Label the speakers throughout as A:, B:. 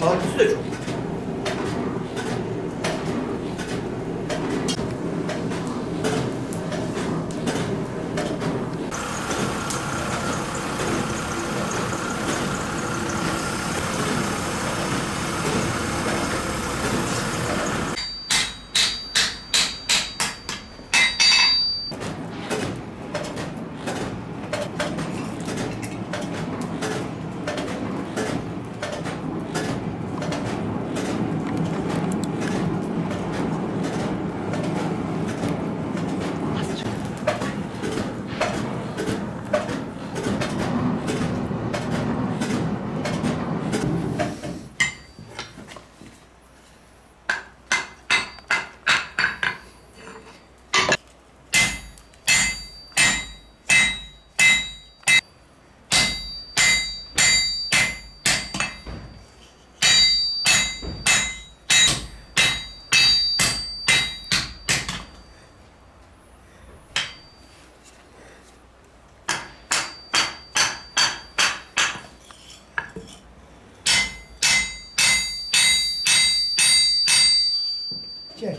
A: Partisi de çok.
B: Gel.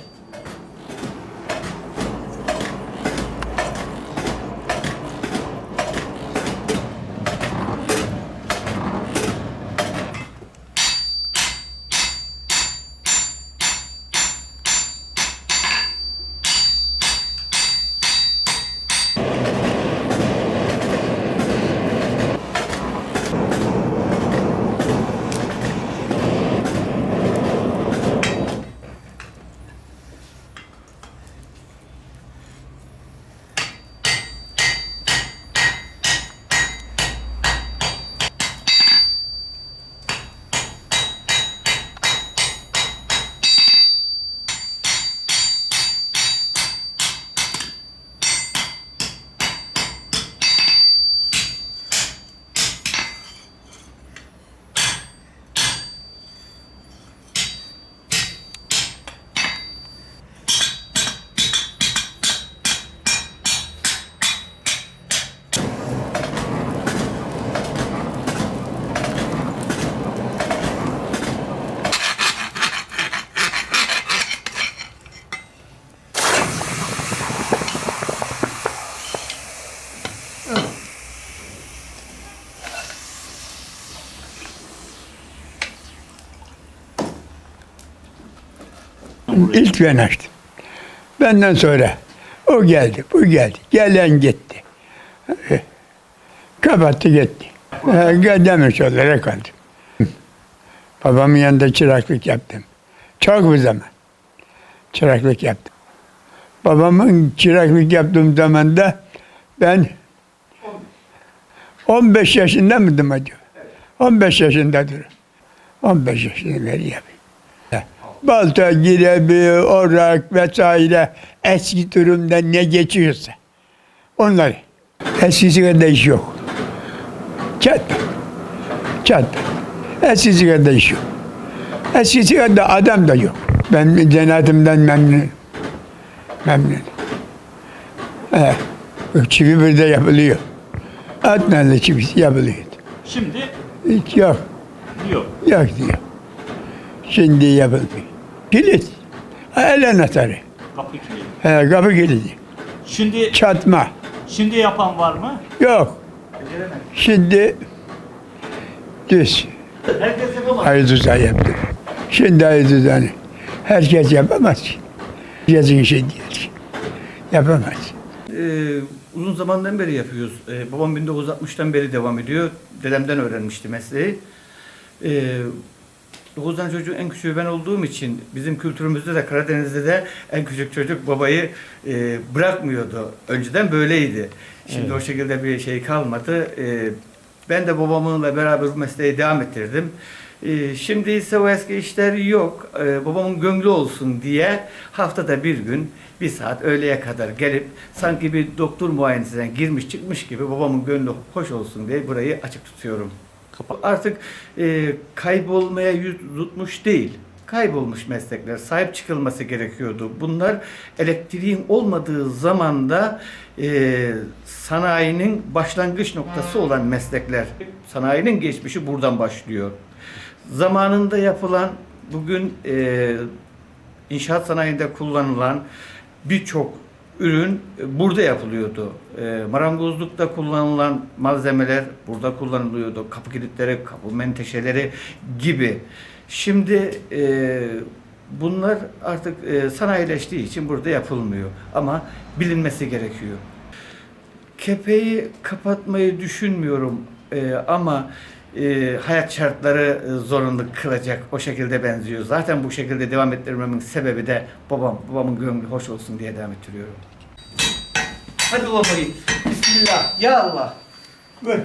B: İlk ben açtım. Benden sonra o geldi, bu geldi. Gelen gitti. Kapattı gitti. Demiş olarak kaldım. Babamın yanında çıraklık yaptım. Çok bir zaman. Çıraklık yaptım. Babamın çıraklık yaptığım zaman da ben 15 yaşında mıydım acaba? 15 yaşındadır. 15 yaşında beri yapıyorum. Balta, girebi, orak vesaire eski durumda ne geçiyorsa onları. Eskisi kadar iş yok. Çat. Çat. Eskisi kadar iş yok. Eskisi kadar adam da yok. Ben cennetimden memnunum. Memnunum. Ee, çivi bir de yapılıyor. At nalı çivisi yapılıyor.
A: Şimdi
B: Hiç yok.
A: yok.
B: Yok diyor. Şimdi yapılmıyor. Kilit. El anahtarı.
A: Kapı kilidi.
B: He, kapı kilidi.
A: Şimdi
B: Çatma.
A: şimdi yapan var mı?
B: Yok. Şimdi düz.
A: Herkes yapamaz.
B: Ayrıca yaptım. Şimdi ayrıca herkes yapamaz ki. Herkesin işi değil. Yapamaz.
C: Ee, uzun zamandan beri yapıyoruz. Ee, babam 1960'tan beri devam ediyor. Dedemden öğrenmişti mesleği. Ee, 9 tane çocuğun en küçüğü ben olduğum için bizim kültürümüzde de Karadeniz'de de en küçük çocuk babayı e, bırakmıyordu. Önceden böyleydi. Şimdi o şekilde bir şey kalmadı. Ee, ben de babamınla beraber bu mesleği devam ettirdim. Ee, şimdi ise o eski işler yok. Ee, babamın gönlü olsun diye haftada bir gün bir saat öğleye kadar gelip sanki bir doktor muayenesine girmiş çıkmış gibi babamın gönlü hoş olsun diye burayı açık tutuyorum. Artık e, kaybolmaya yüz tutmuş değil. kaybolmuş meslekler. Sahip çıkılması gerekiyordu. Bunlar elektriğin olmadığı zamanda e, sanayinin başlangıç noktası olan meslekler. Sanayinin geçmişi buradan başlıyor. Zamanında yapılan bugün e, inşaat sanayinde kullanılan birçok ürün burada yapılıyordu. E, marangozlukta kullanılan malzemeler burada kullanılıyordu. Kapı kilitleri, kapı menteşeleri gibi. Şimdi e, bunlar artık e, sanayileştiği için burada yapılmıyor. Ama bilinmesi gerekiyor. Kepeği kapatmayı düşünmüyorum E, ama e, hayat şartları e, zorunlu kılacak. O şekilde benziyor. Zaten bu şekilde devam ettirmemin sebebi de babam, babamın gönlü hoş olsun diye devam ettiriyorum. Hadi babam Bismillah. Ya Allah.
B: Buyur.